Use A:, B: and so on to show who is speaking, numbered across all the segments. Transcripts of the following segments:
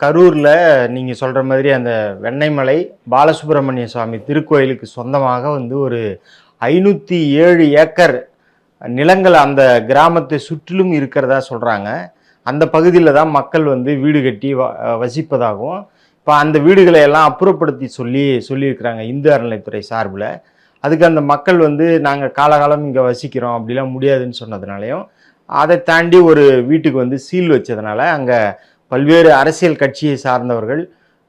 A: கரூரில் நீங்கள் சொல்கிற மாதிரி அந்த வெண்ணெய்மலை பாலசுப்ரமணிய சுவாமி திருக்கோயிலுக்கு சொந்தமாக வந்து ஒரு ஐநூற்றி ஏழு ஏக்கர் நிலங்கள் அந்த கிராமத்தை சுற்றிலும் இருக்கிறதா சொல்கிறாங்க அந்த பகுதியில் தான் மக்கள் வந்து வீடு கட்டி வ வசிப்பதாகவும் இப்போ அந்த வீடுகளை எல்லாம் அப்புறப்படுத்தி சொல்லி சொல்லியிருக்கிறாங்க இந்து அறநிலைத்துறை சார்பில். அதுக்கு அந்த மக்கள் வந்து நாங்கள் காலகாலம் இங்கே வசிக்கிறோம் அப்படிலாம் முடியாதுன்னு சொன்னதுனாலையும் அதை தாண்டி ஒரு வீட்டுக்கு வந்து சீல் வச்சதுனால அங்கே பல்வேறு அரசியல் கட்சியை சார்ந்தவர்கள்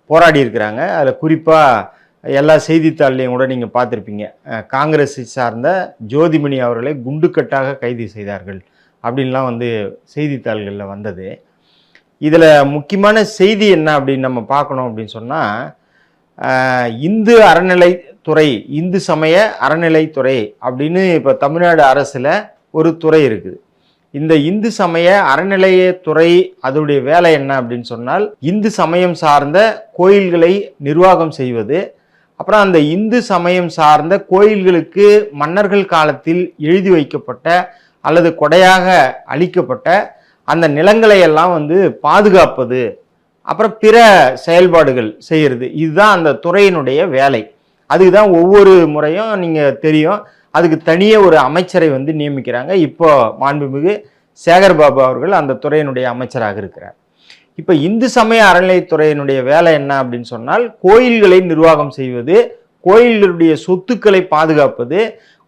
A: போராடி இருக்கிறாங்க. அதில் குறிப்பாக எல்லா செய்தித்தாள்லையும் கூட நீங்கள் பார்த்துருப்பீங்க. காங்கிரஸை சார்ந்த ஜோதிமணி அவர்களை குண்டுக்கட்டாக கைது செய்தார்கள் அப்படின்லாம் வந்து செய்தித்தாள்களில் வந்தது. இதில் முக்கியமான செய்தி என்ன அப்படின்னு நம்ம பார்க்கணும் அப்படின்னு சொன்னால் இந்து அறநிலைத்துறை இந்து சமய அறநிலைத்துறை அப்படின்னு இப்போ தமிழ்நாடு அரசில் ஒரு துறை இருக்குது. இந்த இந்து சமய அறநிலையத்துறை அதோடைய வேலை என்ன அப்படின்னு சொன்னால் இந்து சமயம் சார்ந்த கோயில்களை நிர்வாகம் செய்வது. அப்புறம் அந்த இந்து சமயம் சார்ந்த கோயில்களுக்கு மன்னர்கள் காலத்தில் எழுதி வைக்கப்பட்ட அல்லது கொடையாக அளிக்கப்பட்ட அந்த நிலங்களை எல்லாம் வந்து பாதுகாப்பது. அப்புறம் பிற செயல்பாடுகள் செய்கிறது இதுதான் அந்த துறையினுடைய வேலை. அதுக்கு தான் ஒவ்வொரு முறையும் நீங்கள் தெரியும். அதுக்கு தனியே ஒரு அமைச்சரை வந்து நியமிக்கிறாங்க. இப்போ மாண்புமிகு சேகர் பாபு அவர்கள் அந்த துறையினுடைய அமைச்சராக இருக்கிறார். இப்போ இந்து சமய அறநிலைத்துறையினுடைய வேலை என்ன அப்படின்னு சொன்னால் கோயில்களை நிர்வாகம் செய்வது கோயிலுடைய சொத்துக்களை பாதுகாப்பது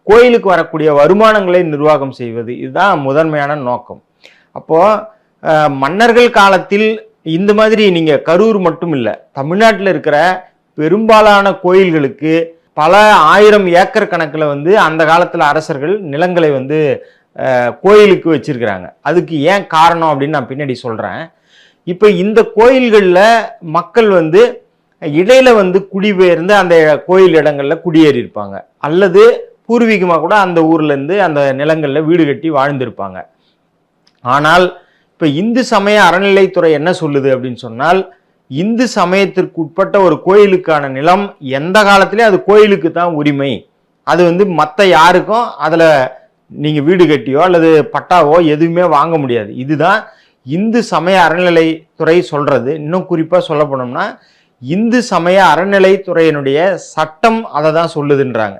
A: கோயிலுக்கு வரக்கூடிய வருமானங்களை நிர்வாகம் செய்வது. இதுதான் முதன்மையான நோக்கம். அப்போது மன்னர்கள் காலத்தில் இந்த மாதிரி நீங்கள் கரூர் மட்டும் இல்லை தமிழ்நாட்டில் இருக்கிற பெரும்பாலான கோயில்களுக்கு பல ஆயிரம் ஏக்கர் கணக்கில் வந்து அந்த காலத்தில் அரசர்கள் நிலங்களை வந்து கோயிலுக்கு வச்சிருக்கிறாங்க. அதுக்கு ஏன் காரணம் அப்படின்னு நான் பின்னாடி சொல்கிறேன் இப்போ இந்த கோயில்களில் மக்கள் வந்து இடையில வந்து குடிபெயர்ந்து அந்த கோயில் இடங்களில் குடியேறி இருப்பாங்க. அல்லது பூர்வீகமாக கூட அந்த ஊர்லேருந்து அந்த நிலங்களில் வீடு கட்டி வாழ்ந்திருப்பாங்க. ஆனால் இப்போ இந்து சமய அறநிலைத்துறை என்ன சொல்லுது அப்படின்னு சொன்னால் இந்து சமயத்திற்கு உட்பட்ட ஒரு கோயிலுக்கான நிலம் எந்த காலத்திலே அது கோயிலுக்கு தான் உரிமை. அது வந்து மற்ற யாருக்கும் அதில் நீங்கள் வீடு கட்டியோ அல்லது பட்டாவோ எதுவுமே வாங்க முடியாது. இதுதான் இந்து சமய அறநிலைத்துறை சொல்கிறது இன்னும் குறிப்பாக சொல்ல போனோம்னா இந்து சமய அறநிலைத்துறையினுடைய சட்டம் அதை தான் சொல்லுதுன்றாங்க.